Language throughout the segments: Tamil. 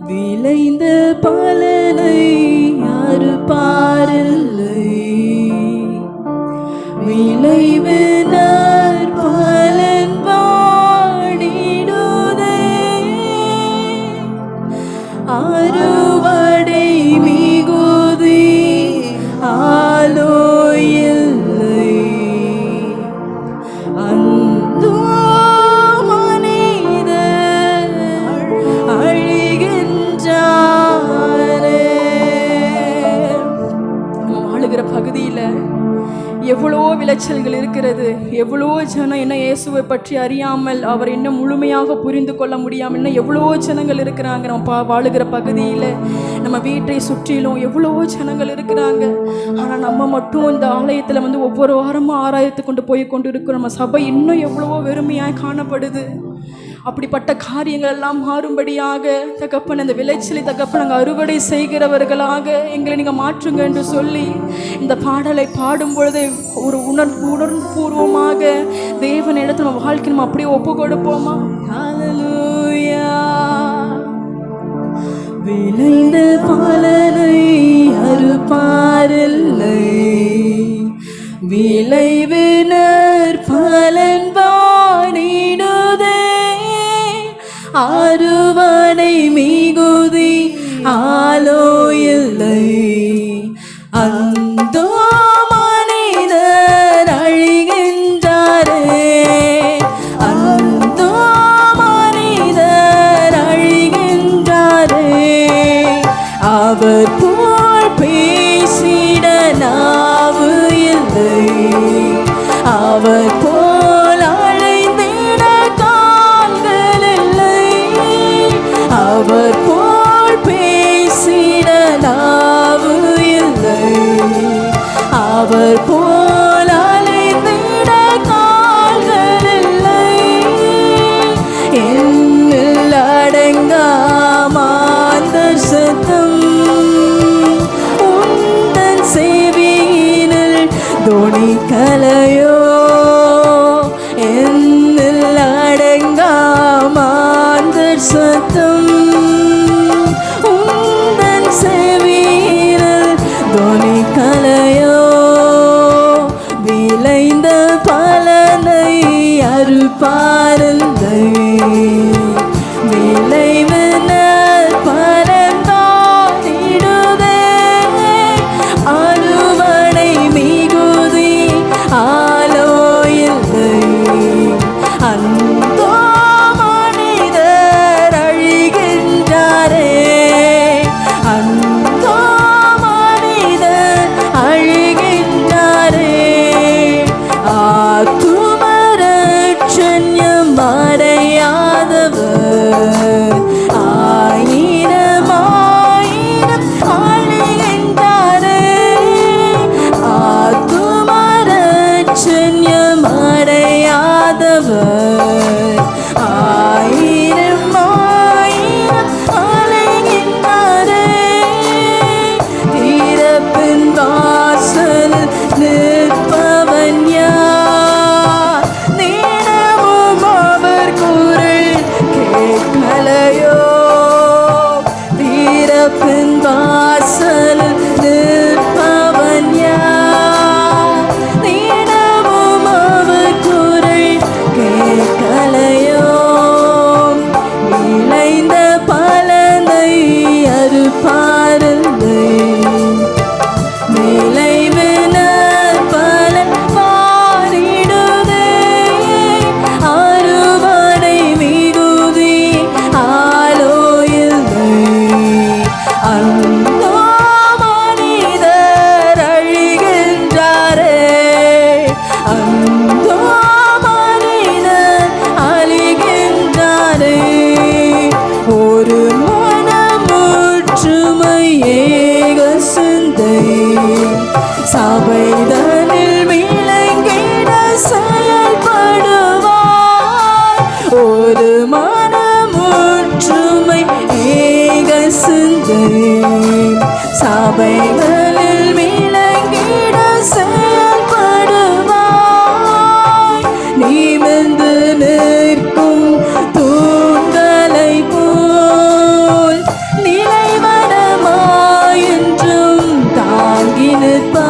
விளைந்த பலனை யாரு விளைவினர் எவ்வளோ இருக்கிறது. எவ்வளோ ஜனம் என்ன இயேசுவை பற்றி அறியாமல் அவர் இன்னும் முழுமையாக புரிந்து கொள்ள முடியாமல் இன்னும் எவ்வளோ ஜனங்கள் இருக்கிறாங்க நம்ம பா வாழுகிற பகுதியில். நம்ம வீட்டை சுற்றிலும் எவ்வளோ ஜனங்கள் இருக்கிறாங்க. ஆனால் நம்ம மட்டும் இந்த ஆலயத்தில் வந்து ஒவ்வொரு வாரமும் ஆராயத்து கொண்டு போய் கொண்டு இருக்கிறோம் நம்ம சபை இன்னும் எவ்வளவோ வெறுமையாக காணப்படுது. அப்படிப்பட்ட காரியங்கள் எல்லாம் மாறும்படியாக தகப்பன் அந்த விளைச்சலை தகப்பன் நாங்கள் அறுவடை செய்கிறவர்களாக எங்களை நீங்கள் மாற்றுங்க என்று சொல்லி இந்த பாடலை பாடும் பொழுது ஒரு உணர் உணர்வுபூர்வமாக தேவன் இடத்துல நம்ம வாழ்க்கை நம்ம அப்படியே ஒப்பு கொடுப்போமா. விளைந்த பலனை அறுப்பாரில்லை விளைவினர் அந்தோ அவர் போல் பேசுவேன். சபைகளில் விளங்கிட செயல்படுவாய். நீமந்து நிற்கும் தூண்களை போல் நிலைவனமாயின்றும் தாங்கி நிற்பாய்.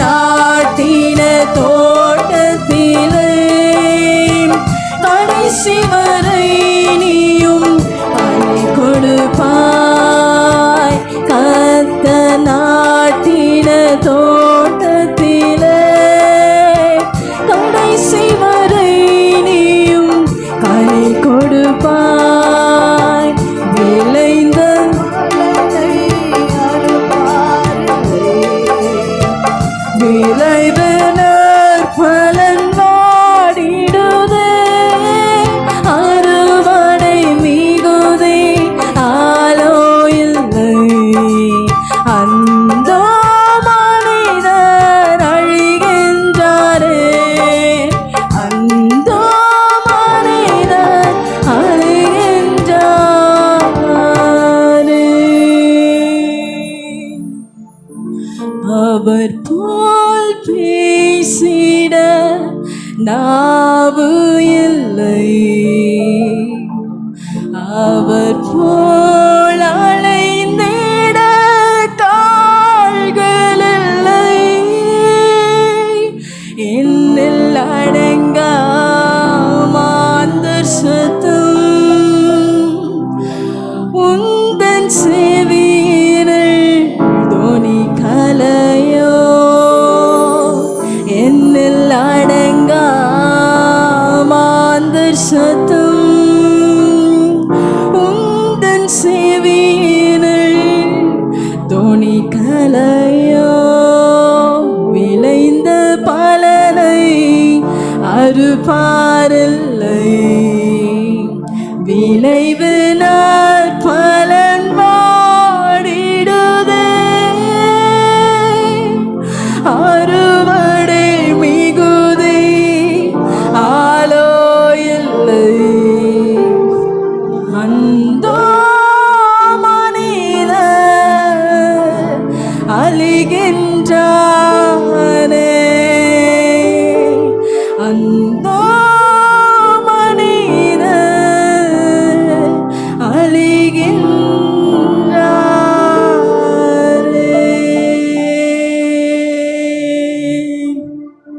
না அவர் போல் பேசிட நாவு இல்லை. அவர் போல் அலைந்திட கால்கள் இல்லை. என்னில் அடை Versa tu அழிகின்றானே அந்த